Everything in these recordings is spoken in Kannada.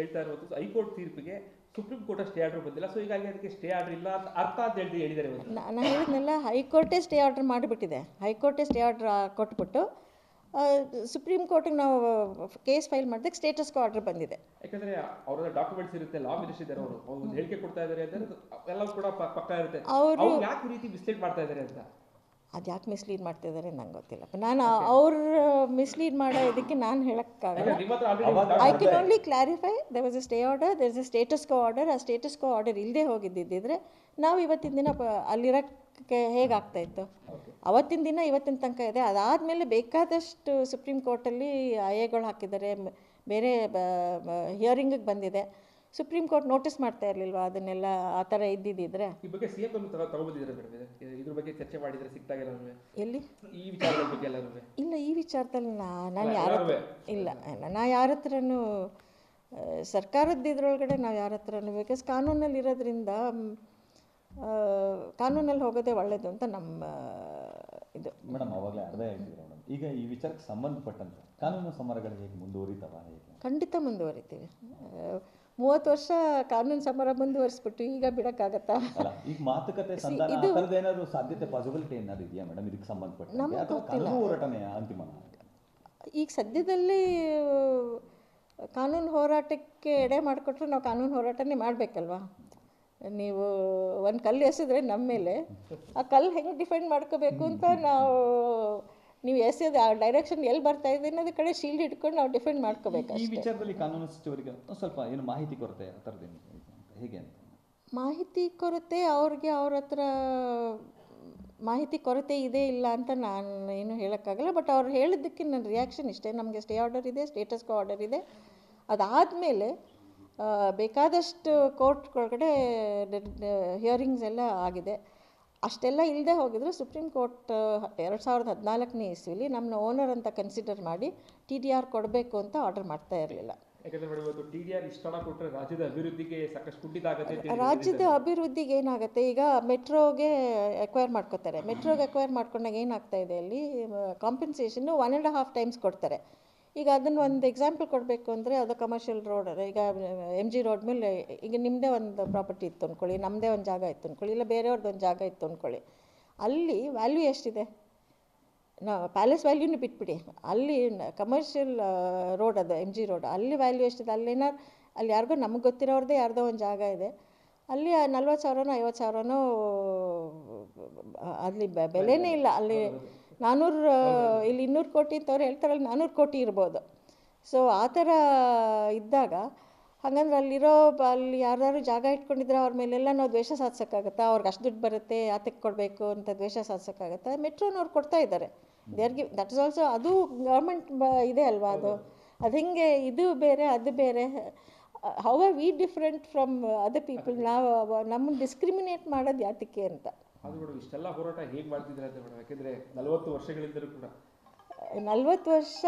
ಹೇಳ್ತಾ ಇರೋದು ಹೈಕೋರ್ಟ್ ತೀರ್ಪಿಗೆ ಸುಪ್ರೀಂ ಕೋರ್ಟ್ ಸ್ಟೇ ಆರ್ಡರ್ ಬಂದಿಲ್ಲ. ಸೊ ಹೀಗಾಗಿ ಅದಕ್ಕೆ ಸ್ಟೇ ಆರ್ಡರ್ ಇಲ್ಲ ಅಂತ ಅರ್ಥ ಅಂತ ಹೇಳಿ ಹೇಳಿದ್ದಾರೆ ನಾನು ಹೇಳಿದ್ನೆಲ್ಲ ಹೈಕೋರ್ಟೇ ಸ್ಟೇ ಆರ್ಡರ್ ಮಾಡಿಬಿಟ್ಟಿದೆ. ಹೈಕೋರ್ಟೇ ಸ್ಟೇ ಆರ್ಡರ್ ಕೊಟ್ಬಿಟ್ಟು ಸುಪ್ರೀಂ ಕೋರ್ಟಿಗೆ ನಾವು ಕೇಸ್ ಫೈಲ್ ಮಾಡಿದಾಗ ಸ್ಟೇಟಸ್ಗೂ ಆರ್ಡರ್ ಬಂದಿದೆ. ಯಾಕಂದ್ರೆ ಅವರ ಡಾಕ್ಯುಮೆಂಟ್ಸ್ ಇರುತ್ತೆ ಲಾ ಮಿನಿಸ್ಟರ್ ಇದ್ದಾರೆ ಅವರು. ಹೇಳಿಕೆ ಕೊಡ್ತಾ ಇದ್ದಾರೆ ಅಂತ ಎಲ್ಲವೂ ಕೂಡ ಪಕ್ಕ ಇರುತ್ತೆ. ಅವರು ಅವ್ರು ಯಾಕೆ ರೀತಿ ಬಿಸ್ಲೇಟ್ ಮಾಡ್ತಾ ಇದ್ದಾರೆ ಅಂತ? ಅದು ಯಾಕೆ ಮಿಸ್ಲೀಡ್ ಮಾಡ್ತಿದ್ದಾರೆ ನಂಗೆ ಗೊತ್ತಿಲ್ಲ. ನಾನು ಅವ್ರು ಮಿಸ್ಲೀಡ್ ಮಾಡೋ ಇದಕ್ಕೆ ನಾನು ಹೇಳೋಕ್ಕಾಗಲ್ಲ. I can only clarify they was a stay order there is a status quo order ಆ ಸ್ಟೇಟಸ್ ಕೋ ಆರ್ಡರ್ ಇಲ್ಲದೆ ಹೋಗಿದ್ದಿದ್ದರೆ ನಾವು ಇವತ್ತಿನ ದಿನ ಪ- ಅಲ್ಲಿರೋಕ್ಕೆ ಹೇಗಾಗ್ತಾ ಇತ್ತು? ಅವತ್ತಿನ ದಿನ ಇವತ್ತಿನ ತನಕ ಇದೆ. ಅದಾದಮೇಲೆ ಬೇಕಾದಷ್ಟು ಸುಪ್ರೀಂ ಕೋರ್ಟಲ್ಲಿ ಐಎಗಳು ಹಾಕಿದ್ದಾರೆ. ಬೇರೆ ಹಿಯರಿಂಗಿಗೆ ಬಂದಿದೆ. ಸುಪ್ರೀಂ ಕೋರ್ಟ್ ನೋಟಿಸ್ ಮಾಡ್ತಾ ಇರಲಿಲ್ವಾ ಅದನ್ನೆಲ್ಲ ಆ ಥರ ಇದ್ದಿದ್ದಿದ್ರೆ? ಈ ಬಗ್ಗೆ ಸಿಎಂ ಎಂ ತಗೊಬಂದಿದ್ದಾರೆ ಮೇಡಮ್ ಇದ್ರ ಬಗ್ಗೆ ಚರ್ಚೆ ಮಾಡಿದ್ರೆ ಸಿಕ್ತಾಗ ಎಲ್ಲರೂ ಎಲ್ಲಿ? ಈ ವಿಚಾರದ ಬಗ್ಗೆ ಎಲ್ಲ ಇಲ್ಲ ಈ ವಿಚಾರದಲ್ಲಿ ನಾ ನಾನು ಯಾರ ಹತ್ರ ಇಲ್ಲ ಇಲ್ಲ. ನಾ ಯಾರ ಹತ್ರನೂ ಸರ್ಕಾರದ ಇದ್ರೊಳಗಡೆ ನಾವು ಯಾರ ಹತ್ರನೂ ಬಿಕಾಸ್ ಕಾನೂನಲ್ಲಿ ಇರೋದ್ರಿಂದ ಆ, ಕಾನೂನಲ್ಲಿ ಹೋಗೋದೇ ಒಳ್ಳೇದು ಅಂತ ನಮ್ಮ ಇದು. ಮೇಡಮ್ ಅವಾಗಲೇ ಅರ್ಧ ಹೇಳ್ತಿದ್ರು ಮೇಡಮ್? ಈಗ ಈ ವಿಚಾರಕ್ಕೆ ಸಂಬಂಧಪಟ್ಟಂತೆ ಕಾನೂನು ಸಮರಗಳು ಹೇಗೆ ಮುಂದುವರಿತಾವ ಹೇಗೆ? ಖಂಡಿತ ಮುಂದುವರಿತೀವಿ. ಮೂವತ್ತು ವರ್ಷ ಕಾನೂನು ಸಮರ ಮುಂದುವರಿಸ್ಬಿಟ್ಟು ಈಗ ಬಿಡೋಕ್ಕಾಗತ್ತಾ? ಈಗ ಮಾತುಕತೆ ಸಾಧ್ಯತೆ ಪಾಸಿಬಿಲಿಟಿ ಏನಾದ್ರು ಇದೆಯಾ ಮೇಡಮ್ ಇದಕ್ಕೆ ಸಂಬಂಧಪಟ್ಟು ನಮಗೆ ಕಾನೂನು ಹೋರಾಟನೇ ಅಂತಿಮ ಈಗ ಸದ್ಯದಲ್ಲಿ ಕಾನೂನು ಹೋರಾಟಕ್ಕೆ ಎಡೆ ಮಾಡಿಕೊಟ್ರೆ ನಾವು ಕಾನೂನು ಹೋರಾಟನೇ ಮಾಡಬೇಕಲ್ವಾ? ನೀವು ಒಂದು ಕಲ್ಲು ಎಸೆದ್ರೆ ನಮ್ಮ ಮೇಲೆ. ಆ ಕಲ್ಲು ಹೆಂಗೆ ಡಿಫೆಂಡ್ ಮಾಡ್ಕೋಬೇಕು ಅಂತ ನಾವು ನೀವು ಎಸ್ ಆ ಡೈರೆಕ್ಷನ್ ಎಲ್ಲಿ ಬರ್ತಾ ಇದೆ ಅನ್ನೋದ್ರ ಕಡೆ ಶೀಲ್ಡ್ ಹಿಡ್ಕೊಂಡು ನಾವು ಡಿಫೆಂಡ್ ಮಾಡ್ಕೋಬೇಕು ಈ ವಿಚಾರದಲ್ಲಿ ಕಾನೂನು ಸಚಿವರಿಗೆ ಸ್ವಲ್ಪ ಏನು ಮಾಹಿತಿ ಕೊರತೆ ಆ ಥರದ್ದೇನು ಅಂತ ಹೇಗೆ ಅಂತ? ಮಾಹಿತಿ ಕೊರತೆ ಅವ್ರಿಗೆ ಅವ್ರ ಹತ್ರ ಮಾಹಿತಿ ಕೊರತೆ ಇದೆ ಇಲ್ಲ ಅಂತ ನಾನು ಏನು ಹೇಳೋಕ್ಕಾಗಲ್ಲ ಬಟ್ ಅವ್ರು ಹೇಳಿದ್ದಕ್ಕೆ ನನ್ನ ರಿಯಾಕ್ಷನ್ ಇಷ್ಟೇ. ನಮಗೆ ಸ್ಟೇ ಆರ್ಡರ್ ಇದೆ ಸ್ಟೇಟಸ್ಗೂ ಆರ್ಡರ್ ಇದೆ. ಅದಾದಮೇಲೆ ಬೇಕಾದಷ್ಟು ಕೋರ್ಟ್ ಒಳಗಡೆ ಹಿಯರಿಂಗ್ಸ್ ಎಲ್ಲ ಆಗಿದೆ. ಅಷ್ಟೆಲ್ಲ ಇಲ್ಲದೆ ಹೋಗಿದ್ರು. ಸುಪ್ರೀಂ ಕೋರ್ಟ್ ಎರಡು ಸಾವಿರದ ಹದಿನಾಲ್ಕನೇ ಇಸ್ವಿಲಿ ನಮ್ಮನ್ನ ಓನರ್ ಅಂತ ಕನ್ಸಿಡರ್ ಮಾಡಿ ಟಿ ಡಿ ಆರ್ ಕೊಡಬೇಕು ಅಂತ ಆರ್ಡರ್ ಮಾಡ್ತಾ ಇರಲಿಲ್ಲ. ರಾಜ್ಯದ ಅಭಿವೃದ್ಧಿಗೆ ರಾಜ್ಯದ ಏನಾಗುತ್ತೆ? ಈಗ ಮೆಟ್ರೋಗೆ ಅಕ್ವೈರ್ ಮಾಡ್ಕೋತಾರೆ. ಮೆಟ್ರೋಗೆ ಅಕ್ವೈರ್ ಮಾಡ್ಕೊಂಡಾಗ ಏನಾಗ್ತಾ ಇದೆ ಅಲ್ಲಿ? ಕಾಂಪನ್ಸೇಷನ್ನು ಒನ್ ಆ್ಯಂಡ್ ಹಾಫ್ ಟೈಮ್ಸ್ ಕೊಡ್ತಾರೆ. ಈಗ ಅದನ್ನು ಒಂದು ಎಕ್ಸಾಂಪಲ್ ಕೊಡಬೇಕು ಅಂದರೆ ಅದು ಕಮರ್ಷಿಯಲ್ ರೋಡ್ ಈಗ ಎಂ ಜಿ ರೋಡ್ ಮೇಲೆ ಈಗ ನಿಮ್ಮದೇ ಒಂದು ಪ್ರಾಪರ್ಟಿ ಇತ್ತು ಅಂದ್ಕೊಳ್ಳಿ ನಮ್ಮದೇ ಒಂದು ಜಾಗ ಇತ್ತು ಅಂದ್ಕೊಳ್ಳಿ ಇಲ್ಲ ಬೇರೆಯವ್ರದ್ದು ಒಂದು ಜಾಗ ಇತ್ತು ಅಂದ್ಕೊಳ್ಳಿ ಅಲ್ಲಿ ವ್ಯಾಲ್ಯೂ ಎಷ್ಟಿದೆ? ನಾ ಪ್ಯಾಲೇಸ್ ವ್ಯಾಲ್ಯೂನು ಬಿಟ್ಬಿಡಿ. ಅಲ್ಲಿ ಕಮರ್ಷಿಯಲ್ ರೋಡ್ ಅದು ಎಂ ಜಿ ರೋಡ್ ಅಲ್ಲಿ ವ್ಯಾಲ್ಯೂ ಎಷ್ಟಿದೆ? ಅಲ್ಲೇನಾರು ಅಲ್ಲಿ ಯಾರಿಗೋ ನಮಗೆ ಗೊತ್ತಿರೋರ್ದೇ ಯಾರ್ದೋ ಒಂದು ಜಾಗ ಇದೆ. ಅಲ್ಲಿ ನಲ್ವತ್ತು ಸಾವಿರನೋ ಐವತ್ತು ಸಾವಿರನೋ ಅಲ್ಲಿ ಬೆಲೆನೇ ಇಲ್ಲ. ಅಲ್ಲಿ ನಾನ್ನೂರು ಇಲ್ಲಿ ಇನ್ನೂರು ಕೋಟಿ ಅಂತವ್ರು ಹೇಳ್ತಾರಲ್ಲ ನಾನ್ನೂರು ಕೋಟಿ ಇರ್ಬೋದು. ಸೊ ಆ ಥರ ಇದ್ದಾಗ ಹಾಗಂದ್ರೆ ಅಲ್ಲಿರೋ ಬ- ಅಲ್ಲಿ ಯಾರ್ದಾದ್ರು ಜಾಗ ಇಟ್ಕೊಂಡಿದ್ರೆ ಅವ್ರ ಮೇಲೆಲ್ಲ ನಾವು ದ್ವೇಷ ಸಾಧಿಸೋಕ್ಕಾಗತ್ತಾ? ಅವ್ರಿಗೆ ಅಷ್ಟು ದುಡ್ಡು ಬರುತ್ತೆ ಯಾತಕ್ಕೆ ಕೊಡಬೇಕು ಅಂತ ದ್ವೇಷ ಸಾಧಿಸೋಕ್ಕಾಗತ್ತಾ? ಮೆಟ್ರೋನವ್ರು ಕೊಡ್ತಾ ಇದ್ದಾರೆ. ದೇರ್ಗಿ ದಟ್ ಇಸ್ ಆಲ್ಸೋ ಅದು ಗೌರ್ಮೆಂಟ್ ಬ ಇದೆ ಅಲ್ವಾ ಅದು? ಅದು ಹಿಂಗೆ ಇದು ಬೇರೆ ಅದು ಬೇರೆ. How are we different from other people ನಾವು ನಮ್ಮನ್ನು ಡಿಸ್ಕ್ರಿಮಿನೇಟ್ ಮಾಡೋದು ಯಾತಕ್ಕೆ ಅಂತ. ಅದು ಮೇಡಮ್ ಇಷ್ಟೆಲ್ಲ ಹೋರಾಟ ಹೇಗೆ ಮಾಡ್ತಿದ್ರೆ ಅಂತ ಮೇಡಮ್ ಯಾಕಂದ್ರೆ ನಲವತ್ತು ವರ್ಷಗಳಿಂದಲೂ ಕೂಡ. ನಲ್ವತ್ತು ವರ್ಷ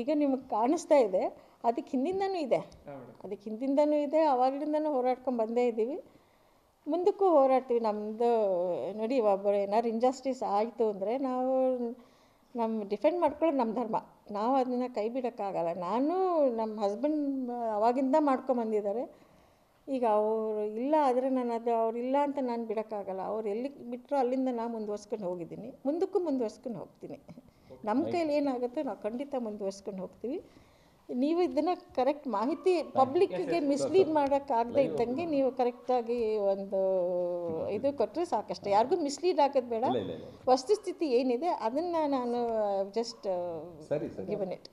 ಈಗ ನಿಮಗೆ ಕಾಣಿಸ್ತಾ ಇದೆ ಅದಕ್ಕೆ ಹಿಂದಿಂದನೂ ಇದೆ. ಅದಕ್ಕೆ ಹಿಂದಿಂದನೂ ಇದೆ ಅವಾಗಲಿಂದನೂ ಹೋರಾಡ್ಕೊಂಡು ಬಂದೇ ಇದ್ದೀವಿ ಮುಂದಕ್ಕೂ ಹೋರಾಡ್ತೀವಿ ನಮ್ಮದು ನೋಡಿ ಒಬ್ಬರು ಏನಾದ್ರು ಇಂಜಸ್ಟಿಸ್ ಆಯಿತು ಅಂದರೆ ನಾವು ನಮ್ಮ ಡಿಫೆಂಡ್ ಮಾಡ್ಕೊಳ್ಳೋದು ನಮ್ಮ ಧರ್ಮ. ನಾವು ಅದನ್ನು ಕೈ ಬಿಡೋಕ್ಕಾಗಲ್ಲ. ನಾನು ನಮ್ಮ ಹಸ್ಬೆಂಡ್ ಅವಾಗಿಂದ ಮಾಡ್ಕೊಂಬಂದಿದ್ದಾರೆ ಈಗ ಅವರು ಇಲ್ಲ ಆದರೆ ನಾನು ಅದು ಅವ್ರು ಇಲ್ಲ ಅಂತ ನಾನು ಬಿಡೋಕ್ಕಾಗಲ್ಲ. ಅವ್ರು ಎಲ್ಲಿಗೆ ಬಿಟ್ಟರು ಅಲ್ಲಿಂದ ನಾನು ಮುಂದುವರ್ಸ್ಕೊಂಡು ಹೋಗಿದ್ದೀನಿ. ಮುಂದಕ್ಕೂ ಮುಂದುವರ್ಸ್ಕೊಂಡು ಹೋಗ್ತೀನಿ. ನಮ್ಮ ಕೈಲಿ ಏನಾಗುತ್ತೆ ನಾವು ಖಂಡಿತ ಮುಂದುವರ್ಸ್ಕೊಂಡು ಹೋಗ್ತೀವಿ. ನೀವು ಇದನ್ನು ಕರೆಕ್ಟ್ ಮಾಹಿತಿ ಪಬ್ಲಿಕ್ಕಿಗೆ ಮಿಸ್ಲೀಡ್ ಮಾಡೋಕ್ಕಾಗದೇ ಇದ್ದಂಗೆ ನೀವು ಕರೆಕ್ಟಾಗಿ ಒಂದು ಇದು ಕೊಟ್ಟರೆ ಸಾಕಷ್ಟೇ. ಯಾರಿಗೂ ಮಿಸ್ಲೀಡ್ ಆಗೋದು ಬೇಡ. ವಸ್ತುಸ್ಥಿತಿ ಏನಿದೆ ಅದನ್ನು ನಾನು ಜಸ್ಟ್ ಗಿವನ್ ಇಟ್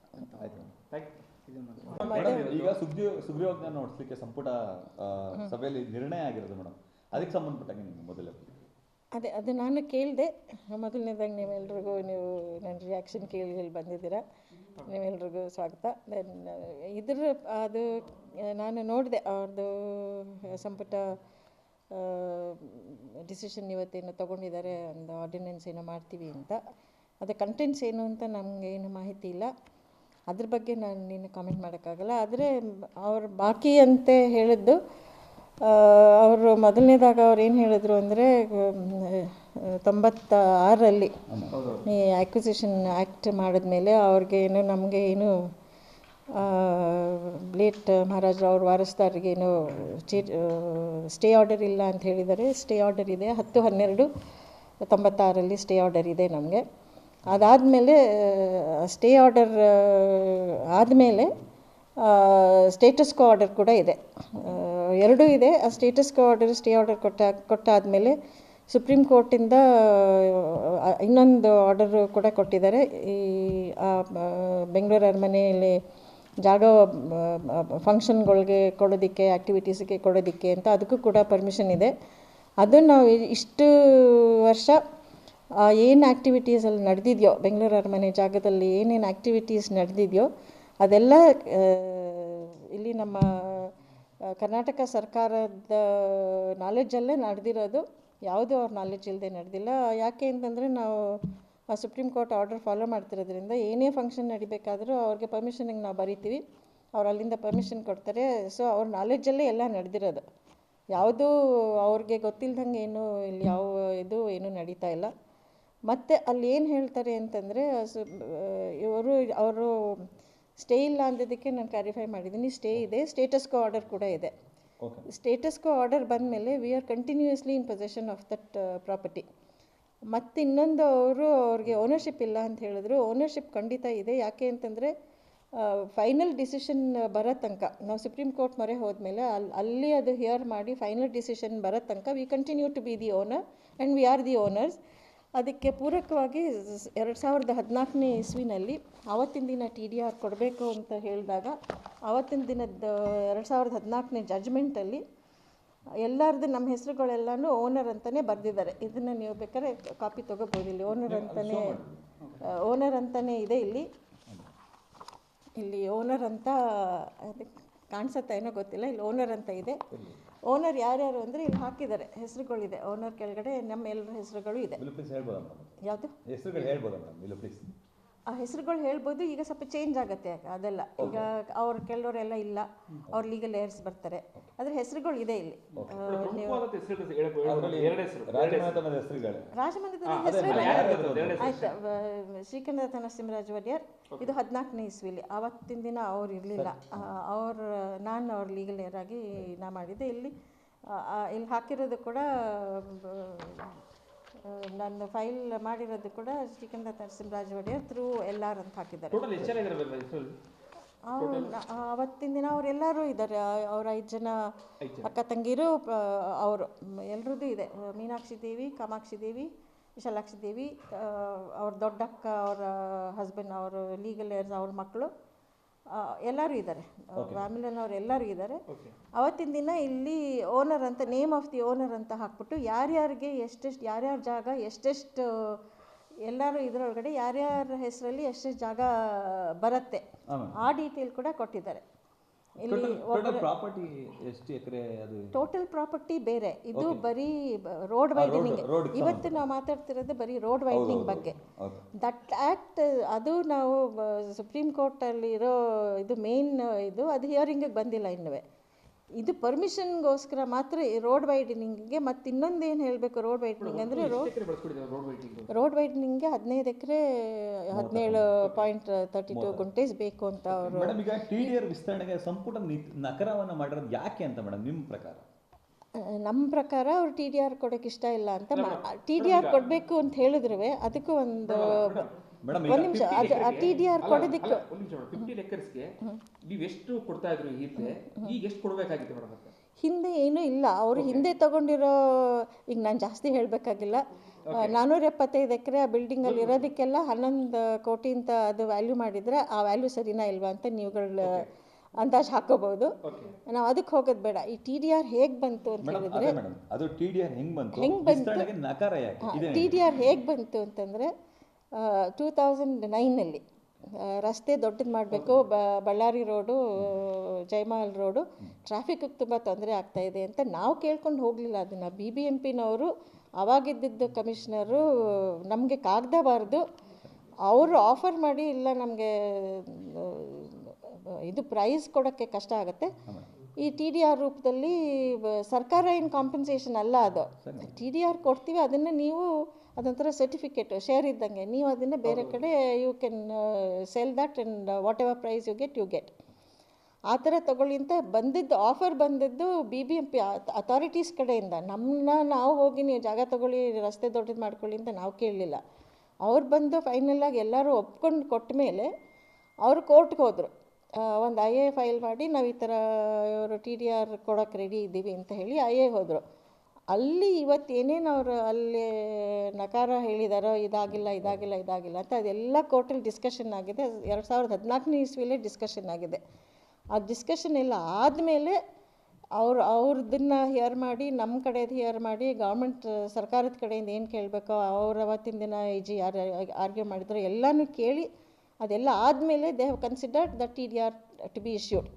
ಮೇಡಮ್, ಈಗ ಸುಗ್ರೀವ ಸುಗ್ರೀವಾಜ್ಞೆ ಹೊರಡಿಸ್ಲಿಕ್ಕೆ ಸಂಪುಟ ಸಭೆಯಲ್ಲಿ ನಿರ್ಣಯ ಆಗಿರೋದು ಮೇಡಮ್. ಅದಕ್ಕೆ ಸಂಬಂಧಪಟ್ಟಂಗೆ ನಿಮ್ಗೆ ಮೊದಲೇ ಅದೇ, ಅದು ನಾನು ಕೇಳಿದೆ. ಮೊದಲನೇದಾಗಿ ನೀವೆಲ್ರಿಗೂ ನೀವು ನನ್ನ ರಿಯಾಕ್ಷನ್ ಕೇಳಿ ಹೇಳಿ ಬಂದಿದ್ದೀರಾ. ನೀವೆಲ್ರಿಗೂ ಸ್ವಾಗತ. ದೆನ್ ಇದ್ರ, ಅದು, ನಾನು ನೋಡಿದೆ ಅವ್ರದ್ದು ಸಂಪುಟ ಡಿಸಿಷನ್ ಇವತ್ತೇನು ತೊಗೊಂಡಿದ್ದಾರೆ, ಒಂದು ಆರ್ಡಿನೆನ್ಸ್ ಏನೋ ಮಾಡ್ತೀವಿ ಅಂತ. ಅದು ಕಂಟೆಂಟ್ಸ್ ಏನು ಅಂತ ನಮಗೇನು ಮಾಹಿತಿ ಇಲ್ಲ. ಅದ್ರ ಬಗ್ಗೆ ನಾನು ನೀನು ಕಾಮೆಂಟ್ ಮಾಡೋಕ್ಕಾಗಲ್ಲ. ಆದರೆ ಅವರು ಬಾಕಿ ಅಂತ ಹೇಳಿದ್ದು ಅವರು ಮೊದಲನೇದಾಗ ಅವ್ರು ಏನು ಹೇಳಿದ್ರು ಅಂದರೆ ತೊಂಬತ್ತ ಆರರಲ್ಲಿ ಈ ಆ್ಯಕ್ವಿಸಿಷನ್ ಆ್ಯಕ್ಟ್ ಮಾಡಿದ್ಮೇಲೆ ಅವ್ರಿಗೆ ಏನು, ನಮಗೆ ಏನು ಲೇಟ್ ಮಹಾರಾಜರು ಅವ್ರ ವಾರಸ್ದಾರಿಗೆ ಚೀ ಸ್ಟೇ ಆರ್ಡರ್ ಇಲ್ಲ ಅಂತ ಹೇಳಿದ್ದಾರೆ. ಸ್ಟೇ ಆರ್ಡರ್ ಇದೆ. ಹತ್ತು ಹನ್ನೆರಡು ತೊಂಬತ್ತಾರಲ್ಲಿ ಸ್ಟೇ ಆರ್ಡರ್ ಇದೆ ನಮಗೆ. ಅದಾದಮೇಲೆ ಸ್ಟೇ ಆರ್ಡರ್ ಆದಮೇಲೆ ಸ್ಟೇಟಸ್ ಕೋ ಆರ್ಡರ್ ಕೂಡ ಇದೆ. ಎರಡೂ ಇದೆ. ಆ status quo order stay order ಕೊಟ್ಟ, ಕೊಟ್ಟಾದಮೇಲೆ ಸುಪ್ರೀಂ ಕೋರ್ಟಿಂದ ಇನ್ನೊಂದು ಆರ್ಡರ್ ಕೂಡ ಕೊಟ್ಟಿದ್ದಾರೆ. ಈ ಬೆಂಗಳೂರು ಅರಮನೆಯಲ್ಲಿ ಜಾಗ ಫಂಕ್ಷನ್ಗಳಿಗೆ ಕೊಡೋದಕ್ಕೆ ಆ್ಯಕ್ಟಿವಿಟೀಸ್ಗೆ ಕೊಡೋದಕ್ಕೆ ಅಂತ ಅದಕ್ಕೂ ಕೂಡ ಪರ್ಮಿಷನ್ ಇದೆ. ಅದು ನಾವು ಇಷ್ಟು ವರ್ಷ ಏನು ಆ್ಯಕ್ಟಿವಿಟೀಸಲ್ಲಿ ನಡೆದಿದೆಯೋ ಬೆಂಗಳೂರು ಅರಮನೆ ಜಾಗದಲ್ಲಿ ಏನೇನು ಆ್ಯಕ್ಟಿವಿಟೀಸ್ ನಡೆದಿದೆಯೋ, ಅದೆಲ್ಲ ಇಲ್ಲಿ ನಮ್ಮ ಕರ್ನಾಟಕ ಸರ್ಕಾರದ ನಾಲೆಡ್ಜಲ್ಲೇ ನಡೆದಿರೋದು. ಯಾವುದೂ ಅವ್ರ ನಾಲೆಡ್ಜ್ ಇಲ್ಲದೆ ನಡೆದಿಲ್ಲ. ಯಾಕೆ ಅಂತಂದರೆ ನಾವು ಸುಪ್ರೀಂ ಕೋರ್ಟ್ ಆರ್ಡರ್ ಫಾಲೋ ಮಾಡ್ತಿರೋದ್ರಿಂದ ಏನೇ ಫಂಕ್ಷನ್ ನಡಿಬೇಕಾದರೂ ಅವ್ರಿಗೆ ಪರ್ಮಿಷನಿಗೆ ನಾವು ಬರಿತೀವಿ. ಅವ್ರು ಅಲ್ಲಿಂದ ಪರ್ಮಿಷನ್ ಕೊಡ್ತಾರೆ. ಸೊ ಅವ್ರ ನಾಲೆಡ್ಜಲ್ಲೇ ಎಲ್ಲ ನಡೆದಿರೋದು. ಯಾವುದೂ ಅವ್ರಿಗೆ ಗೊತ್ತಿಲ್ದಂಗೆ ಏನು, ಇಲ್ಲಿ ಯಾವ ಇದು ಏನೂ ನಡೀತಾ ಇಲ್ಲ. ಮತ್ತು ಅಲ್ಲಿ ಏನು ಹೇಳ್ತಾರೆ ಅಂತಂದರೆ ಇವರು ಅವರು ಸ್ಟೇ ಇಲ್ಲ ಅಂದಿದ್ದಕ್ಕೆ ನಾನು ಕ್ಲಾರಿಫೈ ಮಾಡಿದ್ದೀನಿ. ಸ್ಟೇ ಇದೆ ಸ್ಟೇಟಸ್ ಕೋ ಆರ್ಡರ್ ಕೂಡ ಇದೆ. ಸ್ಟೇಟಸ್ ಕೋ ಆರ್ಡರ್ ಬಂದಮೇಲೆ we are continuously in possession of that property ಮತ್ತು ಇನ್ನೊಂದು ಅವರು ಅವ್ರಿಗೆ ಓನರ್ಶಿಪ್ ಇಲ್ಲ ಅಂತ ಹೇಳಿದ್ರು. ಓನರ್ಶಿಪ್ ಖಂಡಿತ ಇದೆ. ಯಾಕೆ ಅಂತಂದರೆ ಫೈನಲ್ ಡಿಸಿಷನ್ ಬರೋ ತನಕ ನಾವು ಸುಪ್ರೀಂ ಕೋರ್ಟ್ ಮೊರೆ ಹೋದ್ಮೇಲೆ ಅಲ್ಲಿ ಅಲ್ಲಿ ಅದು ಹಿಯರ್ ಮಾಡಿ ಫೈನಲ್ ಡಿಸಿಷನ್ ಬರೋ ತನಕ we continue to be the owner and we are the owners ಅದಕ್ಕೆ ಪೂರಕವಾಗಿ ಎರಡು ಸಾವಿರದ ಹದಿನಾಲ್ಕನೇ ಇಸ್ವಿನಲ್ಲಿ ಆವತ್ತಿನ ದಿನ ಟಿ ಡಿ ಆರ್ ಕೊಡಬೇಕು ಅಂತ ಹೇಳಿದಾಗ ಆವತ್ತಿನ ದಿನದ ಎರಡು ಸಾವಿರದ ಹದಿನಾಲ್ಕನೇ ಜಜ್ಮೆಂಟಲ್ಲಿ ಎಲ್ಲರದ್ದು ನಮ್ಮ ಹೆಸರುಗಳೆಲ್ಲನೂ ಓನರ್ ಅಂತಲೇ ಬರೆದಿದ್ದಾರೆ. ಇದನ್ನು ನೀವು ಬೇಕಾದ್ರೆ ಕಾಪಿ ತೊಗೋಬೋದು ಇಲ್ಲಿ. ಓನರ್ ಅಂತಲೇ ಓನರ್ ಅಂತಲೇ ಇದೆ ಇಲ್ಲಿ. ಇಲ್ಲಿ ಓನರ್ ಅಂತ ಅದಕ್ಕೆ ಕಾಣಿಸುತ್ತಾ ಏನೋ ಗೊತ್ತಿಲ್ಲ. ಇಲ್ಲಿ ಓನರ್ ಅಂತ ಇದೆ. ಓನರ್ ಯಾರ್ಯಾರು ಅಂದರೆ ಇಲ್ಲಿ ಹಾಕಿದ್ದಾರೆ ಹೆಸರುಗಳಿದೆ ಓನರ್ ಕೆಳಗಡೆ ನಮ್ಮ ಎಲ್ಲರ ಹೆಸರುಗಳು ಇದೆ. ಯಾವುದು? ಹೆಸರುಗಳು ಹೇಳ್ಬೋದಾ ಮೇಡಮ್ ಇಲ್ಲಿ ಪ್ಲೀಸ್ ಆ ಹೆಸರುಗಳು ಹೇಳ್ಬೋದು ಈಗ ಸ್ವಲ್ಪ ಚೇಂಜ್ ಆಗುತ್ತೆ ಅದೆಲ್ಲ. ಈಗ ಅವ್ರ ಕೆಲವರೆಲ್ಲ ಇಲ್ಲ ಅವ್ರ ಲೀಗಲ್ ಏರ್ಸ್ ಬರ್ತಾರೆ. ಅದ್ರ ಹೆಸರುಗಳು ಇದೆ ಇಲ್ಲಿ. ನೀವು ರಾಜಮಂದಿರದ ಹೆಸರು? ಆಯ್ತು ಶ್ರೀಕಂಠ ನರಸಿಂಹರಾಜ ಒಡೆಯರ್ ಇದು ಹದಿನಾಲ್ಕನೇ ಇಸ್ವಿಲಿ. ಆವತ್ತಿನ ದಿನ ಅವ್ರು ಇರಲಿಲ್ಲ. ಅವ್ರ ನಾನು ಅವ್ರ ಲೀಗಲ್ ಆಗಿ ನಾ ಮಾಡಿದ್ದೆ. ಇಲ್ಲಿ ಇಲ್ಲಿ ಹಾಕಿರೋದು ಕೂಡ ನನ್ನ ಫೈಲ್ ಮಾಡಿರೋದು ಕೂಡ Srikantha Narasimharaja Wodeyar through L R ಅಂತ ಹಾಕಿದ್ದಾರೆ. ಅವ್ರು ಅವತ್ತಿನ ದಿನ ಅವರೆಲ್ಲರೂ ಇದ್ದಾರೆ ಅವ್ರ ಐದು ಜನ ಅಕ್ಕ ತಂಗಿರು ಅವರು ಎಲ್ರದ್ದು ಇದೆ. ಮೀನಾಕ್ಷಿ ದೇವಿ ಕಾಮಾಕ್ಷಿ ದೇವಿ ವಿಶಾಲಾಕ್ಷಿ ದೇವಿ ಅವ್ರ ದೊಡ್ಡಕ್ಕ ಅವರ ಹಸ್ಬೆಂಡ್ ಅವರು ಲೀಗಲ್ ಏರ್ಸ್ ಅವ್ರ ಮಕ್ಕಳು ಎಲ್ಲರೂ ಇದ್ದಾರೆ. ಫ್ಯಾಮಿಲಿನವ್ರು ಎಲ್ಲರೂ ಇದ್ದಾರೆ. ಅವತ್ತಿನ ದಿನ ಇಲ್ಲಿ ಓನರ್ ಅಂತ ನೇಮ್ ಆಫ್ ದಿ ಓನರ್ ಅಂತ ಹಾಕ್ಬಿಟ್ಟು ಯಾರ್ಯಾರಿಗೆ ಎಷ್ಟೆಷ್ಟು ಯಾರ್ಯಾರ ಜಾಗ ಎಷ್ಟೆಷ್ಟು ಎಲ್ಲರೂ ಇದರೊಳಗಡೆ ಯಾರ್ಯಾರ ಹೆಸರಲ್ಲಿ ಎಷ್ಟೆಷ್ಟು ಜಾಗ ಬರುತ್ತೆ ಆ ಡೀಟೇಲ್ ಕೂಡ ಕೊಟ್ಟಿದ್ದಾರೆ. ಇಲ್ಲಿ ಟೋಟಲ್ ಪ್ರಾಪರ್ಟಿ ಎಷ್ಟು ಎಕರೆ ಅದು? ಟೋಟಲ್ ಪ್ರಾಪರ್ಟಿ ಬೇರೆ. ಇದು ಬರೀ ರೋಡ್ ವೈಡನಿಂಗ್ ಇವತ್ತು ನಾವು ಮಾತಾಡ್ತಿರೋದು ಬರೀ ರೋಡ್ ವೈಡನಿಂಗ್ ಬಗ್ಗೆ. ದಟ್ ಆಕ್ಟ್ ಅದು ನಾವು ಸುಪ್ರೀಂ ಕೋರ್ಟಲ್ಲಿರೋ ಇದು ಮೇನ್ ಇದು ಅದು ಹಿಯರಿಂಗಿಗೆ ಬಂದಿಲ್ಲ ಇನ್ನುವೆ. ಇದು ಪರ್ಮಿಷನ್ಗೋಸ್ಕರ ಮಾತ್ರ ರೋಡ್ ವೈಡನಿಂಗ್ಗೆ ಮತ್ತು ಇನ್ನೊಂದು ಏನು ಹೇಳಬೇಕು ರೋಡ್ ವೈಡನಿಂಗ್ ಅಂದರೆ ರೋಡ್ ರೋಡ್ ವೈಡನಿಂಗ್ಗೆ ಹದಿನೈದು ಎಕರೆ ಹದಿನೇಳು ಪಾಯಿಂಟ್ ತರ್ಟಿ ಟು ಗುಂಟೇಸ್ ಬೇಕು ಅಂತ ಅವರು ವಿಸ್ತರಣೆಗೆ ಸಂಪುಟ ನಕರವನ್ನ ಮಾಡಿರೋದು ಯಾಕೆ ಅಂತ ಮೇಡಮ್ ನಿಮ್ಮ ಪ್ರಕಾರ? ನಮ್ಮ ಪ್ರಕಾರ ಅವ್ರು ಟಿ ಡಿ ಆರ್ ಕೊಡೋಕೆ ಇಷ್ಟ ಇಲ್ಲ ಅಂತ ಟಿ ಡಿ ಆರ್ ಕೊಡಬೇಕು ಅಂತ ಹೇಳಿದ್ರು ಅದಕ್ಕೂ ಒಂದು ಮೇಡಮ್ ಒಂದು ನಿಮಿಷ ಟಿ ಡಿ ಆರ್ ಕೊಡೋದಕ್ಕೆ ಒಂದು ನಿಮಿಷ ಮೇಡಮ್ ಫಿಫ್ಟೀನ್ ಎಕರ್ಸ್ಗೆ ನೀವು ಎಷ್ಟು ಕೊಡ್ತಾ ಇದ್ರು ಹಿಂದೆ ಈಗ ಎಷ್ಟು ಕೊಡಬೇಕಾಗಿತ್ತು ಮೇಡಮ್ ಮತ್ತೆ ಹಿಂದೆ ಏನೂ ಇಲ್ಲ. ಅವರು ಹಿಂದೆ ತಗೊಂಡಿರೋ ಈಗ ನಾನು ಜಾಸ್ತಿ ಹೇಳಬೇಕಾಗಿಲ್ಲ. ನಾನ್ನೂರ ಎಪ್ಪತ್ತೈದು ಎಕರೆ ಆ ಬಿಲ್ಡಿಂಗಲ್ಲಿ ಇರೋದಕ್ಕೆಲ್ಲ ಹನ್ನೊಂದು ಕೋಟಿ ಅಂತ ಅದು ವ್ಯಾಲ್ಯೂ ಮಾಡಿದರೆ ಆ ವ್ಯಾಲ್ಯೂ ಸರಿನಾ ಇಲ್ವಾ ಅಂತ ನೀವುಗಳು ಅಂದಾಜು ಹಾಕೋಬಹುದು. ನಾವು ಅದಕ್ಕೆ ಹೋಗೋದು ಬೇಡ. ಈ ಟಿ ಡಿ ಆರ್ ಹೇಗೆ ಬಂತು ಅಂತ ಹೇಳಿದ್ರೆ ಅದು ಟಿ ಡಿ ಆರ್ ಹೇಗ್ ಬಂತು? ಹೆಂಗೆ ಬಂತು? ಟಿ ಡಿ ಆರ್ ಹೇಗೆ ಬಂತು ಅಂತಂದರೆ ಟೂ ತೌಸಂಡ್ ನೈನಲ್ಲಿ ರಸ್ತೆ ದೊಡ್ಡದು ಮಾಡಬೇಕು ಬಳ್ಳಾರಿ ರೋಡು ಜಯಮಹಲ್ ರೋಡು ಟ್ರಾಫಿಕ್ಗೆ ತುಂಬ ತೊಂದರೆ ಆಗ್ತಾ ಇದೆ ಅಂತ ನಾವು ಕೇಳ್ಕೊಂಡು ಹೋಗಲಿಲ್ಲ ಅದನ್ನು. ಬಿ ಬಿ ಎಂ ಪಿನವರು ಅವಾಗಿದ್ದಿದ್ದ ಕಮಿಷನರು ನಮಗೆ ಕಾಗ್ದಬಾರ್ದು ಅವರು ಆಫರ್ ಮಾಡಿ ಇಲ್ಲ ನಮಗೆ ಇದು ಪ್ರೈಸ್ ಕೊಡೋಕ್ಕೆ ಕಷ್ಟ ಆಗುತ್ತೆ. ಈ ಟಿ ಡಿ ಆರ್ ರೂಪದಲ್ಲಿ ಸರ್ಕಾರ ಏನು ಕಾಂಪನ್ಸೇಷನ್ ಅಲ್ಲ ಅದು. ಟಿ ಡಿ ಆರ್ ಕೊಡ್ತೀವಿ ಅದನ್ನು ನೀವು ಅದೊಂಥರ ಸರ್ಟಿಫಿಕೇಟ್ ಶೇರ್ ಇದ್ದಂಗೆ. ನೀವು ಅದನ್ನು ಬೇರೆ ಕಡೆ you can sell that and what price you get you get ಆ ಥರ ತಗೊಳ್ಳಿ ಅಂತ ಬಂದಿದ್ದು ಆಫರ್ ಬಂದಿದ್ದು B B M P authorities ಕಡೆಯಿಂದ. ನಮ್ಮನ್ನ ನಾವು ಹೋಗಿ ನೀವು ಜಾಗ ತಗೊಳ್ಳಿ ರಸ್ತೆ ದೊಡ್ಡದು ಮಾಡ್ಕೊಳ್ಳಿ ಅಂತ ನಾವು ಕೇಳಲಿಲ್ಲ. ಅವ್ರು ಬಂದು ಫೈನಲಾಗಿ ಎಲ್ಲರೂ ಒಪ್ಕೊಂಡು ಕೊಟ್ಟ ಮೇಲೆ ಅವರು ಕೋರ್ಟ್ಗೆ ಹೋದರು. ಒಂದು ಐ ಎ ಫೈಲ್ ಮಾಡಿ ನಾವು ಈ ಥರ ಇವರು ಟಿ ಡಿ ಆರ್ ಕೊಡೋಕ್ಕೆ ರೆಡಿ ಇದ್ದೀವಿ ಅಂತ ಹೇಳಿ ಐ ಎ ಹೋದರು. ಅಲ್ಲಿ ಇವತ್ತು ಏನೇನು ಅವರು ಅಲ್ಲಿ ನಕಾರ ಹೇಳಿದಾರೋ ಇದಾಗಿಲ್ಲ ಇದಾಗಿಲ್ಲ ಇದಾಗಿಲ್ಲ ಅಂತ ಅದೆಲ್ಲ ಕೋರ್ಟಲ್ಲಿ ಡಿಸ್ಕಷನ್ ಆಗಿದೆ. ಎರಡು ಸಾವಿರದ ಹದಿನಾಲ್ಕನೇ ಇಸ್ವಿಲಿ ಡಿಸ್ಕಷನ್ ಆಗಿದೆ. ಆ ಡಿಸ್ಕಷನ್ ಎಲ್ಲ ಆದಮೇಲೆ ಅವ್ರು, ಅವ್ರದನ್ನು ಹಿಯರ್ ಮಾಡಿ ನಮ್ಮ ಕಡೆದು ಹಿಯರ್ ಮಾಡಿ ಗೌರ್ಮೆಂಟ್ ಸರ್ಕಾರದ ಕಡೆಯಿಂದ ಏನು ಕೇಳಬೇಕೋ, ಅವ್ರ ಅವತ್ತಿನ ದಿನ ಈ ಜಿ ಯಾರು ಆರ್ಗ್ಯೂ ಮಾಡಿದ್ರು, ಎಲ್ಲನೂ ಕೇಳಿ ಅದೆಲ್ಲ ಆದಮೇಲೆ they have considered that E D R to be issued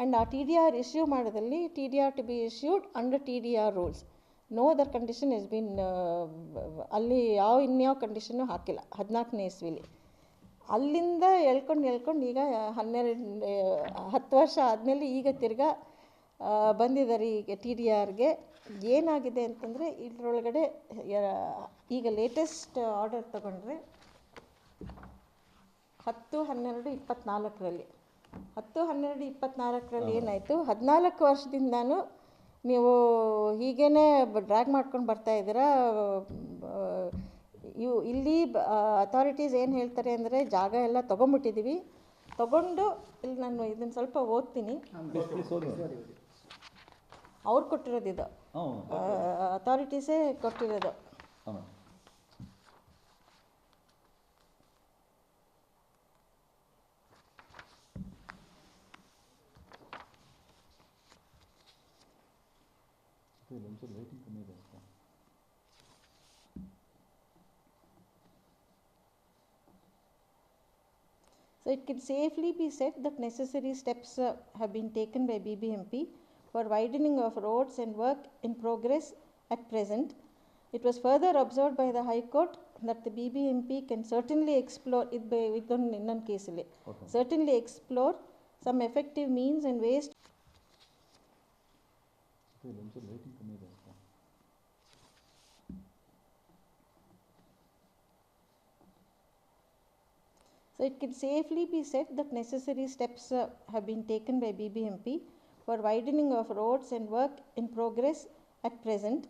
and ಆ T D R issue ಮಾಡೋದಲ್ಲಿ T D R to be issued under T D R rules no other condition is been ಅಲ್ಲಿ ಯಾವ ಇನ್ಯಾವ ಕಂಡೀಷನ್ನು ಹಾಕಿಲ್ಲ. ಹದಿನಾಲ್ಕನೇ ಇಸ್ವಿಲಿ. ಅಲ್ಲಿಂದ ಎಳ್ಕೊಂಡು ಎಳ್ಕೊಂಡು ಈಗ ಹನ್ನೆರಡು, ಹತ್ತು ವರ್ಷ ಆದಮೇಲೆ ಈಗ ತಿರ್ಗಾ ಬಂದಿದ್ದಾರೆ ಈಗ ಟಿ ಡಿ ಆರ್ಗೆ ಏನಾಗಿದೆ ಅಂತಂದರೆ ಇದರೊಳಗಡೆ ಈಗ ಲೇಟೆಸ್ಟ್ ಆರ್ಡರ್ ತಗೊಂಡ್ರೆ ಹತ್ತು, ಹನ್ನೆರಡು ಇಪ್ಪತ್ತ್ನಾಲ್ಕರಲ್ಲಿ ಹತ್ತು ಹನ್ನೆರಡು ಇಪ್ಪತ್ನಾಲ್ಕರಲ್ಲಿ ಏನಾಯಿತು? ಹದಿನಾಲ್ಕು ವರ್ಷದಿಂದಾನು ನೀವು ಹೀಗೇ ಡ್ರ್ಯಾಗ್ ಮಾಡ್ಕೊಂಡು ಬರ್ತಾ ಇದ್ದೀರಾ? ಇವು ಇಲ್ಲಿ ಅಥಾರಿಟೀಸ್ ಏನು ಹೇಳ್ತಾರೆ ಅಂದರೆ ಜಾಗ ಎಲ್ಲ ತೊಗೊಂಬಿಟ್ಟಿದ್ದೀವಿ ತಗೊಂಡು ಇಲ್ಲಿ ನಾನು ಇದನ್ನು ಸ್ವಲ್ಪ ಓದ್ತೀನಿ. ಅವ್ರು ಕೊಟ್ಟಿರೋದು ಇದು. ಅಥಾರಿಟೀಸೇ ಕೊಟ್ಟಿರೋದು. So it can safely be said that necessary steps uh, have been taken by BBMP for widening of roads and work in progress at present. It was further observed by the High Court that the BBMP can certainly explore it by within Ninnan Kesile. Okay. Certainly explore some effective means and ways. Okay, So it can safely be said that necessary steps uh, have been taken by BBMP for widening of roads and work in progress at present.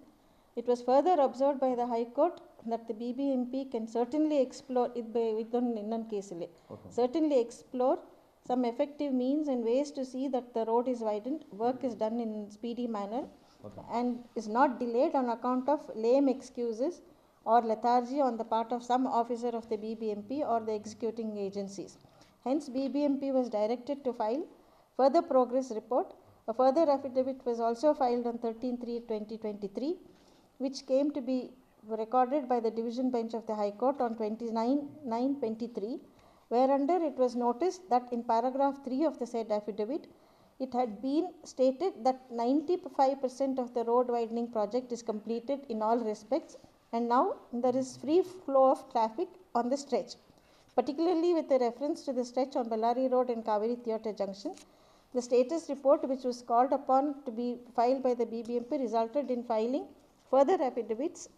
It was further observed by the High Court that the BBMP can certainly explore it by within in case Okay. certainly explore some effective means and ways to see that the road is widened, work is done in speedy manner, Okay. and is not delayed on account of lame excuses or lethargy on the part of some officer of the BBMP or the executing agencies. Hence, BBMP was directed to file further progress report. A further affidavit was also filed on 13 3 2023, which came to be recorded by the division bench of the High Court on 29 9 23, whereunder it was noticed that in paragraph 3 of the said affidavit, it had been stated that 95% of the road widening project is completed in all respects and now there is free flow of traffic on the stretch. Particularly with a reference to the stretch on Bellary Road and Kaveri Theatre Junction, the status report which was called upon to be filed by the BBMP resulted in filing further affidavits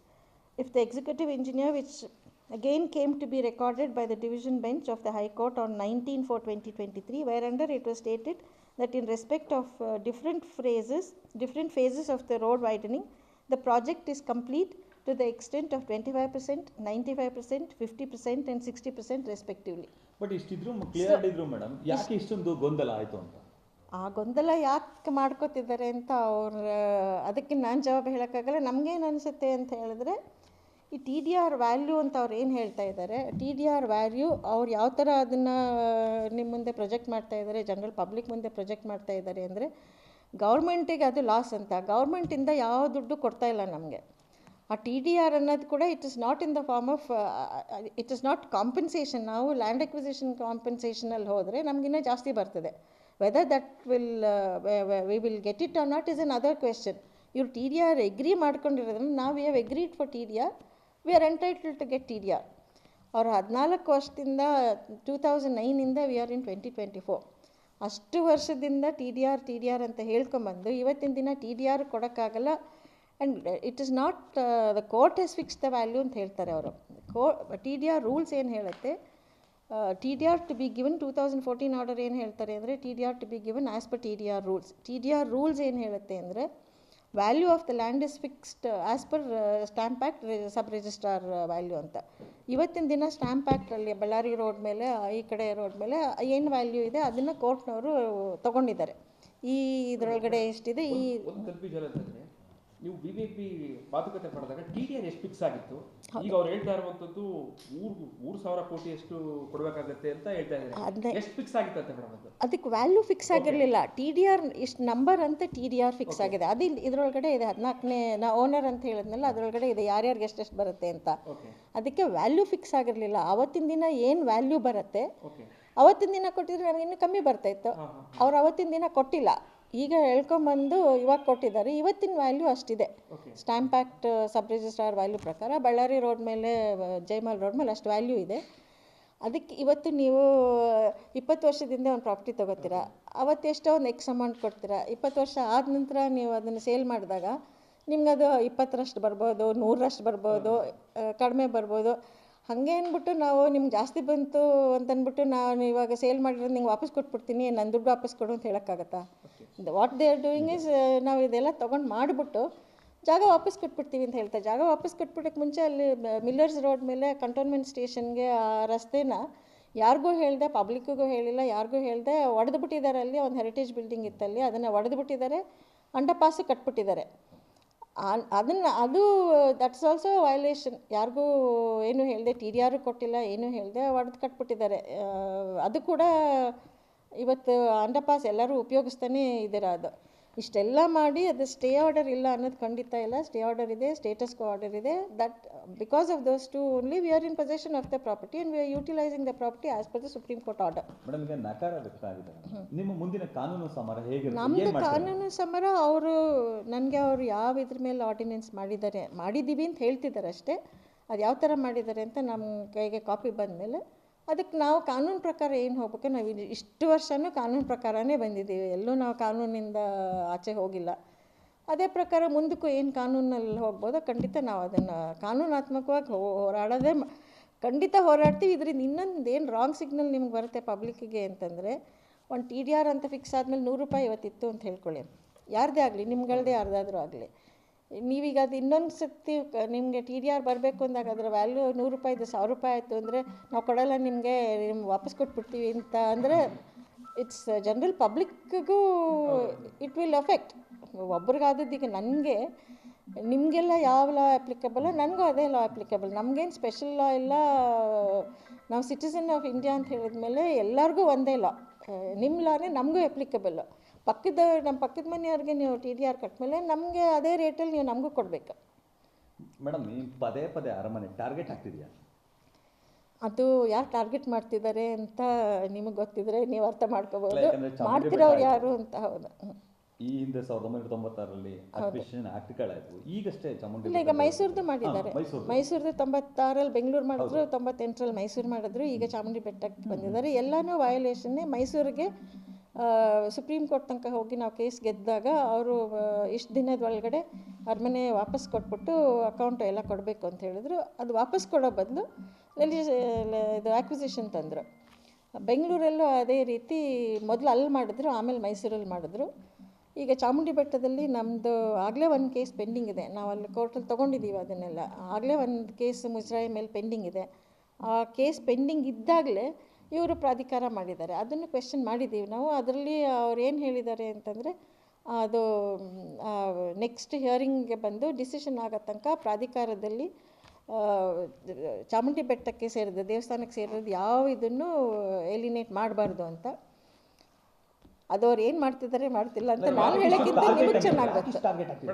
if the executive engineer which again came to be recorded by the division bench of the high court on 19 for 2023 whereunder it was stated that in respect of uh, different phrases different phases of the road widening the project is complete to the extent of 25% 95% 50% and 60% respectively. But ಇಷ್ಟಿದ್ರು clear ಇದ್ರು ಮೇಡಮ್ ಯಾಕೆ ಇಷ್ಟೊಂದು ಗೊಂದಲ ಆಯ್ತು ಅಂತ? ಆ ಗೊಂದಲ ಯಾಕೆ ಮಾಡ್ಕೋತಿದ್ದಾರೆ ಅಂತ ಅವ್ರ ಅದಕ್ಕೆ ನಾನು ಜವಾಬ್ ಹೇಳೋಕ್ಕಾಗಲ್ಲ. ನಮಗೇನು ಅನಿಸುತ್ತೆ ಅಂತ ಹೇಳಿದ್ರೆ ಈ ಟಿ ಡಿ ಆರ್ ವ್ಯಾಲ್ಯೂ ಅಂತ ಅವ್ರು ಏನು ಹೇಳ್ತಾ ಇದ್ದಾರೆ ಟಿ ಡಿ ಆರ್ ವ್ಯಾಲ್ಯೂ ಅವ್ರು ಯಾವ ಥರ ಅದನ್ನು ನಿಮ್ಮ ಮುಂದೆ ಪ್ರೊಜೆಕ್ಟ್ ಮಾಡ್ತಾ ಇದ್ದಾರೆ ಜನರಲ್ ಪಬ್ಲಿಕ್ ಮುಂದೆ ಪ್ರೊಜೆಕ್ಟ್ ಮಾಡ್ತಾ ಇದ್ದಾರೆ ಅಂದರೆ ಗೌರ್ಮೆಂಟಿಗೆ ಅದು ಲಾಸ್ ಅಂತ. ಗೌರ್ಮೆಂಟಿಂದ ಯಾವ ದುಡ್ಡು ಕೊಡ್ತಾ ಇಲ್ಲ ನಮಗೆ. ಆ ಟಿ ಡಿ ಆರ್ ಅನ್ನೋದು ಕೂಡ it is not in the form of it is not compensation ನಾವು ಲ್ಯಾಂಡ್ ಎಕ್ವಿಸಿಷನ್ ಕಾಂಪನ್ಸೇಷನಲ್ಲಿ ಹೋದರೆ ನಮಗಿನ್ನೂ ಜಾಸ್ತಿ ಬರ್ತದೆ. Whether that will we will get it or not is another question ಇವ್ರು ಟಿ ಡಿ ಆರ್ ಎಗ್ರಿ ಮಾಡ್ಕೊಂಡಿರೋದ್ರಿಂದ ನಾವು we have agreed for T D R we are entitle to get T D R ಅವ್ರು ಹದಿನಾಲ್ಕು ವರ್ಷದಿಂದ two thousand ನೈನಿಂದ we are in twenty twenty four ಅಷ್ಟು ವರ್ಷದಿಂದ T D R T D R ಅಂತ ಹೇಳ್ಕೊಂಬಂದು, ಇವತ್ತಿನ ದಿನ T D R ಕೊಡೋಕ್ಕಾಗಲ್ಲ. And it is not the court has fix the value ಅಂತ ಹೇಳ್ತಾರೆ ಅವರು ಕೋ ಟಿ ಡಿ ಆರ್ ರೂಲ್ಸ್ ಏನು ಹೇಳುತ್ತೆ T D R to be given two thousand fourteen order ಏನು ಹೇಳ್ತಾರೆ ಅಂದರೆ T D R to be given as per T D R rules T D R rules ಏನು ಹೇಳುತ್ತೆ ಅಂದರೆ value of the land is fixed as per stamp act sub registrar value ಅಂತ ಇವತ್ತಿನ ದಿನ ಸ್ಟ್ಯಾಂಪ್ ಆ್ಯಕ್ಟ್ರಲ್ಲಿ ಬಳ್ಳಾರಿ ರೋಡ್ ಮೇಲೆ ಈ ಕಡೆ ರೋಡ್ ಮೇಲೆ, ಏನು ವ್ಯಾಲ್ಯೂ ಇದೆ ಅದನ್ನು ಕೋರ್ಟ್ನವರು ತೊಗೊಂಡಿದ್ದಾರೆ. ಈ ಇದರೊಳಗಡೆ ಎಷ್ಟಿದೆ? ಈ ನೀವು ಬಿ ಬಿ ಪಿ ಮಾತುಕತೆ ಮಾಡಿದಾಗ ಟಿ ಡಿ ಎನ್ ಎಷ್ಟು ಫಿಕ್ಸ್ ಆಗಿತ್ತು? ಈಗ ಅವ್ರು ಹೇಳ್ತಾ ಇರುವಂತದ್ದು ಮೂರು ಮೂರು ಸಾವಿರ ಕೋಟಿ ಎಷ್ಟು ಕೊಡಬೇಕಾಗತ್ತೆ ಅಂತ ಹೇಳ್ತಾ ಇದ್ದಾರೆ. ಎಷ್ಟು ಫಿಕ್ಸ್ ಆಗಿತ್ತು ಅಂತ ಮೇಡಮ್ ಅದು? ಅದಕ್ಕೆ ವ್ಯಾಲ್ಯೂ ಫಿಕ್ಸ್ ಆಗಿರಲಿಲ್ಲ. ಟಿ ಡಿ ಆರ್ ಇಷ್ಟು ನಂಬರ್ ಅಂತ ಟಿ ಡಿ ಆರ್ ಫಿಕ್ಸ್ ಆಗಿದೆ. ಅದು ಇದರೊಳಗಡೆ ಇದೆ ಹದಿನಾಲ್ಕನೇ ನಾ ಓನರ್ ಅಂತ ಹೇಳಿದ್ನಲ್ಲ ಅದರೊಳಗಡೆ ಇದೆ ಯಾರ್ಯಾರಿಗೆ ಎಷ್ಟೆಷ್ಟು ಬರುತ್ತೆ ಅಂತ. ಅದಕ್ಕೆ ವ್ಯಾಲ್ಯೂ ಫಿಕ್ಸ್ ಆಗಿರಲಿಲ್ಲ. ಅವತ್ತಿನ ದಿನ ಏನು ವ್ಯಾಲ್ಯೂ ಬರುತ್ತೆ? ಅವತ್ತಿನ ದಿನ ಕೊಟ್ಟಿದ್ರೆ ನಮಗೆ ಇನ್ನೂ ಕಮ್ಮಿ ಬರ್ತಾ ಇತ್ತು. ಹಾಂ ಹಾಂ. ಅವ್ರು ಅವತ್ತಿನ ದಿನ ಕೊಟ್ಟಿಲ್ಲ. ಈಗ ಹೇಳ್ಕೊಂಬಂದು ಇವಾಗ ಕೊಟ್ಟಿದ್ದಾರೆ. ಇವತ್ತಿನ value ಅಷ್ಟಿದೆ. Stamp act sub registrar value ಪ್ರಕಾರ ಬಳ್ಳಾರಿ ರೋಡ್ ಮೇಲೆ ಜೈಮಲ್ ಜೈಮಾಲ್ ರೋಡ್ ಮೇಲೆ ಅಷ್ಟು ವ್ಯಾಲ್ಯೂ ಇದೆ. ಅದಕ್ಕೆ ಇವತ್ತು ನೀವು ಇಪ್ಪತ್ತು ವರ್ಷದಿಂದ ಒಂದು ಪ್ರಾಪರ್ಟಿ ತೊಗೋತೀರಾ? ಅವತ್ತು ಎಷ್ಟೋ ಒಂದು ಎಕ್ಸ್ ಅಮೌಂಟ್ ಕೊಡ್ತೀರಾ? ಇಪ್ಪತ್ತು ವರ್ಷ ಆದ ನಂತರ ನೀವು ಅದನ್ನು ಸೇಲ್ ಮಾಡಿದಾಗ ನಿಮ್ಗೆ ಅದು ಇಪ್ಪತ್ತರಷ್ಟು ಬರ್ಬೋದು ನೂರರಷ್ಟು ಬರ್ಬೋದು ಆ, ಕಡಿಮೆ ಬರ್ಬೋದು. ಹಾಗೆ ಅಂದ್ಬಿಟ್ಟು ನಾವು ನಿಮ್ಗೆ ಜಾಸ್ತಿ ಬಂತು ಅಂತಂದ್ಬಿಟ್ಟು ನಾನು ಇವಾಗ ಸೇಲ್ ಮಾಡಿರೋದು ನಿಂಗೆ ವಾಪಸ್ ಕೊಟ್ಬಿಡ್ತೀನಿ ನನ್ನ ದುಡ್ಡು ವಾಪಸ್ ಕೊಡು ಅಂತ ಹೇಳೋಕ್ಕಾಗತ್ತಾ? What they are doing is ನಾವು ಇದೆಲ್ಲ ತೊಗೊಂಡು ಮಾಡಿಬಿಟ್ಟು ಜಾಗ ವಾಪಸ್ ಕೊಟ್ಬಿಡ್ತೀವಿ ಅಂತ ಹೇಳ್ತಾರೆ ಜಾಗ ವಾಪಸ್ ಕೊಟ್ಬಿಡೋಕ್ಕೆ ಮುಂಚೆ ಅಲ್ಲಿ ಮಿಲ್ಲರ್ಸ್ ರೋಡ್ ಮೇಲೆ ಕಂಟೋನ್ಮೆಂಟ್ ಸ್ಟೇಷನ್ಗೆ ಆ ರಸ್ತೆನ ಯಾರಿಗೂ ಹೇಳ್ದೆ ಪಬ್ಲಿಕ್ಕಿಗೂ ಹೇಳಿಲ್ಲ ಯಾರಿಗೂ ಹೇಳ್ದೆ ಒಡೆದು ಬಿಟ್ಟಿದ್ದಾರೆ ಅಲ್ಲಿ ಒಂದು ಹೆರಿಟೇಜ್ ಬಿಲ್ಡಿಂಗ್ ಇತ್ತಲ್ಲಿ ಅದನ್ನು ಒಡೆದು ಬಿಟ್ಟಿದ್ದಾರೆ ಅಂಡರ್ಪಾಸ್ ಕಟ್ಬಿಟ್ಟಿದ್ದಾರೆ. ಅದನ್ನು, ಅದು ದಟ್ಸ್ ಆಲ್ಸೋ ವಯೊಲೇಷನ್ ಯಾರಿಗೂ ಏನು ಹೇಳಿದೆ, ಟಿ ಡಿ ಆರು ಕೊಟ್ಟಿಲ್ಲ, ಏನೂ ಹೇಳಿದೆ, ಒಡೆದು ಕಟ್ಬಿಟ್ಟಿದ್ದಾರೆ. ಅದು ಕೂಡ ಇವತ್ತು ಅಂಡರ್ಪಾಸ್ ಎಲ್ಲರೂ ಉಪಯೋಗಿಸ್ತಾನೆ ಇದ್ದೀರ ಅದು. ಇಷ್ಟೆಲ್ಲ ಮಾಡಿ ಅದು ಸ್ಟೇ ಆರ್ಡರ್ ಇಲ್ಲ ಅನ್ನೋದು ಖಂಡಿತ ಇಲ್ಲ. ಸ್ಟೇ ಆರ್ಡರ್ ಇದೆ ಸ್ಟೇಟಸ್ ಕೋ ಆರ್ಡರ್ ಇದೆ. That because of those two only we are in possession of the property and we are utilising the property as per the supreme court order madam ಈಗ ನಕಾರ ನಿಮ್ಮ ಮುಂದಿನ ಕಾನೂನು ಸಮರ ಹೇಗಿರುತ್ತೆ ನಮ್ಮದು ಕಾನೂನು ಸಮರ ಅವರು ನನಗೆ ಅವರು ಯಾವ ಇದ್ರ ಮೇಲೆ ಆರ್ಡಿನೆನ್ಸ್ ಮಾಡಿದ್ದಾರೆ ಮಾಡಿದ್ದೀವಿ ಅಂತ ಹೇಳ್ತಿದ್ದಾರೆ ಅಷ್ಟೇ. ಅದು ಯಾವ ಥರ ಮಾಡಿದ್ದಾರೆ ಅಂತ ನಮ್ಮ ಕೈಗೆ ಕಾಪಿ ಬಂದಮೇಲೆ ಅದಕ್ಕೆ ನಾವು ಕಾನೂನು ಪ್ರಕಾರ ಏನು ಹೋಗ್ಬೇಕು? ನಾವು ಇಲ್ಲಿ ಇಷ್ಟು ವರ್ಷವೂ ಕಾನೂನು ಪ್ರಕಾರನೇ ಬಂದಿದ್ದೀವಿ. ಎಲ್ಲೂ ನಾವು ಕಾನೂನಿಂದ ಆಚೆ ಹೋಗಿಲ್ಲ. ಅದೇ ಪ್ರಕಾರ ಮುಂದಕ್ಕೂ ಏನು ಕಾನೂನಲ್ಲಿ ಹೋಗ್ಬೋದೋ ಖಂಡಿತ ನಾವು ಅದನ್ನು ಕಾನೂನಾತ್ಮಕವಾಗಿ ಹೋರಾಡೋದೇ ಖಂಡಿತ ಹೋರಾಡ್ತೀವಿ. ಇದರಿಂದ ಇನ್ನೊಂದು ಏನು ರಾಂಗ್ ಸಿಗ್ನಲ್ ನಿಮ್ಗೆ ಬರುತ್ತೆ ಪಬ್ಲಿಕ್ಕಿಗೆ ಅಂತಂದರೆ, ಒಂದು ಟಿ ಡಿ ಆರ್ ಅಂತ ಫಿಕ್ಸ್ ಆದಮೇಲೆ ನೂರು ರೂಪಾಯಿ ಇವತ್ತಿತ್ತು ಅಂತ ಹೇಳ್ಕೊಳ್ಳಿ. ಯಾರದೇ ಆಗಲಿ, ನಿಮ್ಗಳದೇ ಯಾರ್ದಾದ್ರೂ ಆಗಲಿ. ನೀವೀಗ ಅದು ಇನ್ನೊಂದು ಸತಿ ನಿಮಗೆ ಟಿ ಡಿ ಆರ್ ಬರಬೇಕು ಅಂದಾಗ ಅದರ ವ್ಯಾಲ್ಯೂ ನೂರು ರೂಪಾಯಿದು ಸಾವಿರ ರೂಪಾಯಿ ಆಯಿತು ಅಂದರೆ ನಾವು ಕೊಡಲ್ಲ, ನಿಮಗೆ ನಿಮ್ಗೆ ವಾಪಸ್ ಕೊಟ್ಬಿಡ್ತೀವಿ ಅಂತ ಅಂದರೆ ಇಟ್ಸ್ ಜನರಲ್ ಪಬ್ಲಿಕ್ಕಿಗೂ ಇಟ್ ವಿಲ್ ಅಫೆಕ್ಟ್ ಒಬ್ರಿಗಾದದ್ದು ಈಗ ನನಗೆ, ನಿಮಗೆಲ್ಲ ಯಾವ ಲಾ ಅಪ್ಲಿಕಬಲ್ ನನಗೂ ಅದೇ ಲಾ ಅಪ್ಲಿಕಬಲ್ ನಮಗೇನು ಸ್ಪೆಷಲ್ ಲಾ ಇಲ್ಲ. ನಾವು ಸಿಟಿಸನ್ ಆಫ್ ಇಂಡಿಯಾ ಅಂತ ಹೇಳಿದ ಮೇಲೆ ಎಲ್ಲರಿಗೂ ಒಂದೇ ಲಾ ನಿಮ್ಮ ಲಾನೇ ನಮಗೂ ಅಪ್ಲಿಕಬಲ್ ಪಕ್ಕದ ನಮ್ಮ ಪಕ್ಕದ ಮನೆಯವ್ರಿಗೆ ನೀವು ಟಿ ಡಿ ಆರ್ ಕಟ್ಟಮೇಲೆ ನಮಗೆ ಅದೇ ರೇಟಲ್ಲಿ ನೀವು ನಮಗೂ ಕೊಡಬೇಕು. ಮೇಡಮ್ ನೀವು ಪದೇ ಪದೇ ಅರಮನೆ ಟಾರ್ಗೆಟ್ ಆಗ್ತಿದೆಯಾ ಅದು ಯಾರು ಟಾರ್ಗೆಟ್ ಮಾಡ್ತಿದ್ದಾರೆ ಅಂತ ನಿಮಗೆ ಗೊತ್ತಿದ್ರೆ ನೀವು ಅರ್ಥ ಮಾಡ್ಕೋಬಹುದು ಯಾಕಂದ್ರೆ ಚಾಮುಂಡಿ ಮಾಡ್ತಿರೋರು ಬೆಟ್ಟ ಯಾರು ಅಂತ ಹೌದು. ಈ ಹಿಂದೆ ಸಾವಿರದ ಒಂಬೈನೂರ ತೊಂಬತ್ತಾರರಲ್ಲಿ ಅಕ್ವಿಷನ್ ಆಕ್ಟ್ಗಳಾಯ್ತು ಈಗಷ್ಟೇ ಚಾಮುಂಡಿ ಇಲ್ಲ ಈಗ ಬೆಟ್ಟದಲ್ಲಿ- ಮೈಸೂರ್ದು ಮಾಡಿದ್ದಾರೆ. ಹಾ, ಮೈಸೂರ್ದು. ಮೈಸೂರ್ದು ತೊಂಬತ್ತಾರಲ್ಲಿ ಬೆಂಗಳೂರು ಮಾಡಿದ್ರು ತೊಂಬತ್ತೆಂಟರಲ್ಲಿ ಮೈಸೂರು ಮಾಡಿದ್ರು ಈಗ ಚಾಮುಂಡಿ ಬೆಟ್ಟಕ್ಕೆ ಬಂದಿದ್ದಾರೆ. ಎಲ್ಲಾನು ವಯೋಲೇಷನ್ನೇ ಮೈಸೂರಿಗೆ ಸುಪ್ರೀಂ ಕೋರ್ಟ್ ತನಕ ಹೋಗಿ ನಾವು ಕೇಸ್ ಗೆದ್ದಾಗ ಅವರು ಇಷ್ಟು ದಿನದ ಒಳಗಡೆ ಅರಮನೆ ವಾಪಸ್ ಕೊಟ್ಬಿಟ್ಟು ಅಕೌಂಟ್ ಎಲ್ಲ ಕೊಡಬೇಕು ಅಂತ ಹೇಳಿದ್ರು. ಅದು ವಾಪಸ್ ಕೊಡೋ ಬದಲು ಅಲ್ಲಿ ಇದು ಆಕ್ವಿಸಿಷನ್ ತಂದರು. ಬೆಂಗಳೂರಲ್ಲೂ ಅದೇ ರೀತಿ ಮೊದಲು ಅಲ್ಲಿ ಮಾಡಿದ್ರು, ಆಮೇಲೆ ಮೈಸೂರಲ್ಲಿ ಮಾಡಿದ್ರು. ಈಗ ಚಾಮುಂಡಿ ಬೆಟ್ಟದಲ್ಲಿ ನಮ್ಮದು ಆಗಲೇ ಒಂದು ಕೇಸ್ ಪೆಂಡಿಂಗ್ ಇದೆ. ನಾವು ಅಲ್ಲಿ ಕೋರ್ಟಲ್ಲಿ ತೊಗೊಂಡಿದ್ದೀವಿ ಅದನ್ನೆಲ್ಲ. ಆಗಲೇ ಒಂದು ಕೇಸ್ ಮುಜರಾಯಿ ಮೇಲೆ ಪೆಂಡಿಂಗ್ ಇದೆ. ಆ ಕೇಸ್ ಪೆಂಡಿಂಗ್ ಇದ್ದಾಗಲೇ ಇವರು ಪ್ರಾಧಿಕಾರ ಮಾಡಿದ್ದಾರೆ. ಅದನ್ನು ಕ್ವೆಶನ್ ಮಾಡಿದ್ದೀವಿ ನಾವು. ಅದರಲ್ಲಿ ಅವ್ರು ಏನು ಹೇಳಿದ್ದಾರೆ ಅಂತಂದರೆ ಅದು ನೆಕ್ಸ್ಟ್ ಹಿಯರಿಂಗ್ಗೆ ಬಂದು ಡಿಸಿಷನ್ ಆಗೋ ತನಕ ಪ್ರಾಧಿಕಾರದಲ್ಲಿ ಚಾಮುಂಡಿ ಬೆಟ್ಟಕ್ಕೆ ಸೇರಿದ ದೇವಸ್ಥಾನಕ್ಕೆ ಸೇರಿದ ಯಾವ ಇದನ್ನು ಎಲಿನೇಟ್ ಮಾಡಬಾರ್ದು ಅಂತ. ಅದು ಅವ್ರು ಏನು ಮಾಡ್ತಿದ್ದಾರೆ ಮಾಡ್ತಿಲ್ಲ ಅಂತ ನಾನು ಹೇಳೋಕ್ಕಿಂತ ನಿಮಗೆ ಚೆನ್ನಾಗಿ ಗೊತ್ತು.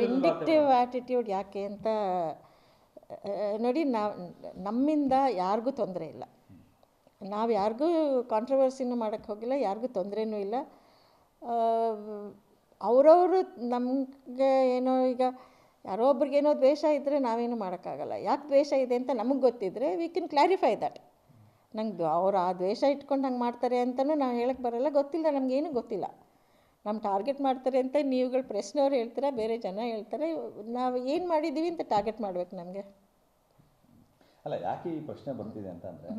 ವೆಂಡಿಕ್ಟಿವ್ ಆ್ಯಟಿಟ್ಯೂಡ್ ಯಾಕೆ ಅಂತ ನೋಡಿ ನಾವು ನಮ್ಮಿಂದ ಯಾರಿಗೂ ತೊಂದರೆ ಇಲ್ಲ. ನಾವು ಯಾರಿಗೂ ಕಾಂಟ್ರವರ್ಸಿನೂ ಮಾಡೋಕ್ಕೆ ಹೋಗಿಲ್ಲ ಯಾರಿಗೂ ತೊಂದರೆನೂ ಇಲ್ಲ. ಅವರವರು ನಮಗೆ ಏನೋ ಈಗ ಯಾರೋ ಒಬ್ರಿಗೇನೋ ದ್ವೇಷ ಇದ್ದರೆ ನಾವೇನು ಮಾಡೋಕ್ಕಾಗಲ್ಲ. ಯಾಕೆ ದ್ವೇಷ ಇದೆ ಅಂತ ನಮಗೆ ಗೊತ್ತಿದ್ದರೆ ವಿ ಕ್ಯಾನ್ ಕ್ಲಾರಿಫೈ ದಟ್ ನಂಗೆ ಅವ್ರು ಆ ದ್ವೇಷ ಇಟ್ಕೊಂಡು ಹಂಗೆ ಮಾಡ್ತಾರೆ ಅಂತಲೂ ನಾವು ಹೇಳಕ್ಕೆ ಬರಲ್ಲ ಗೊತ್ತಿಲ್ಲ ನಮಗೇನು ಗೊತ್ತಿಲ್ಲ. ನಮ್ಮ ಟಾರ್ಗೆಟ್ ಮಾಡ್ತಾರೆ ಅಂತ ನೀವುಗಳು ಪ್ರಶ್ನೆಯವ್ರು ಹೇಳ್ತೀರಾ ಬೇರೆ ಜನ ಹೇಳ್ತಾರೆ ನಾವು ಏನು ಮಾಡಿದ್ದೀವಿ ಅಂತ ಟಾರ್ಗೆಟ್ ಮಾಡ್ಬೇಕು ನಮಗೆ. ಅಲ್ಲ ಯಾಕೆ ಈ ಪ್ರಶ್ನೆ ಬರ್ತಿದೆ ಅಂತಂದರೆ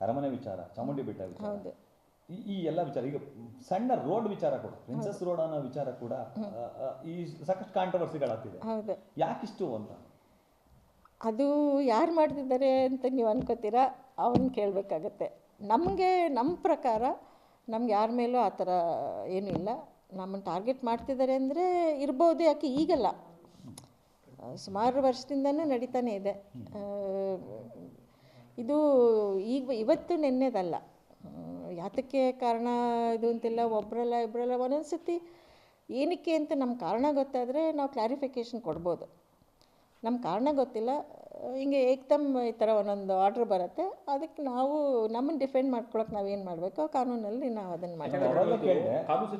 ಅರಮನೆ ವಿಚಾರ ಚಾಮುಂಡಿ ಬೆಟ್ಟ ವಿಚಾರ. ಹೌದು. ಈ- ಎಲ್ಲ ವಿಚಾರ ಈಗ ಸಣ್ಣ ರೋಡ್ ವಿಚಾರ ಕೂಡ ಪ್ರಿನ್ಸಸ್ ರೋಡ್ ಅನ್ನೋ ವಿಚಾರ ಕೂಡ ಈ ಸಾಕಷ್ಟು ಕಾಂಟ್ರವರ್ಸಿಗಳಾಗ್ತಿದೆ ಹೌದು. ಯಾಕಿಷ್ಟು ಅಂತ ಅದು ಯಾರು ಮಾಡ್ತಿದ್ದಾರೆ ಅಂತ ನೀವು ಅನ್ಕೋತೀರಾ? ಅವನ್ನ ಕೇಳಬೇಕಾಗತ್ತೆ. ನಮಗೆ ನಮ್ಮ ಪ್ರಕಾರ ನಮ್ಗೆ ಯಾರ ಮೇಲೂ ಆ ಥರ ಏನೂ ಇಲ್ಲ. ನಮ್ಮನ್ನು ಟಾರ್ಗೆಟ್ ಮಾಡ್ತಿದ್ದಾರೆ ಅಂದರೆ ಇರ್ಬೋದು ಯಾಕೆ ಈಗಲ್ಲ. ಸುಮಾರು ವರ್ಷದಿಂದನೂ ನಡೀತಾನೆ ಇದೆ. ಇದು ಈಗ ಇವತ್ತು ನೆನ್ನೆದಲ್ಲ. ಯಾತಕ್ಕೆ ಕಾರಣ ಇದು ಅಂತೆಲ್ಲ ಒಬ್ಬರಲ್ಲ ಇಬ್ಬರಲ್ಲ ಒಂದೊಂದು ಸತಿ ಏನಕ್ಕೆ ಅಂತ ನಮ್ಮ ಕಾರಣ ಗೊತ್ತಾದರೆ ನಾವು ಕ್ಲಾರಿಫಿಕೇಷನ್ ಕೊಡ್ಬೋದು. ನಮ್ಮ ಕಾರಣ ಗೊತ್ತಿಲ್ಲ, ಹಿಂಗೆ ಏಕ್ದಮ್ ಈ ಥರ ಒಂದೊಂದು ಆರ್ಡ್ರ್ ಬರುತ್ತೆ. ಅದಕ್ಕೆ ನಾವು ನಮ್ಮನ್ನು ಡಿಫೆಂಡ್ ಮಾಡ್ಕೊಳಕ್ಕೆ ನಾವೇನು ಮಾಡಬೇಕು? ಕಾನೂನಲ್ಲಿ ನಾವು ಅದನ್ನು ಮಾಡ್ತೀವಿ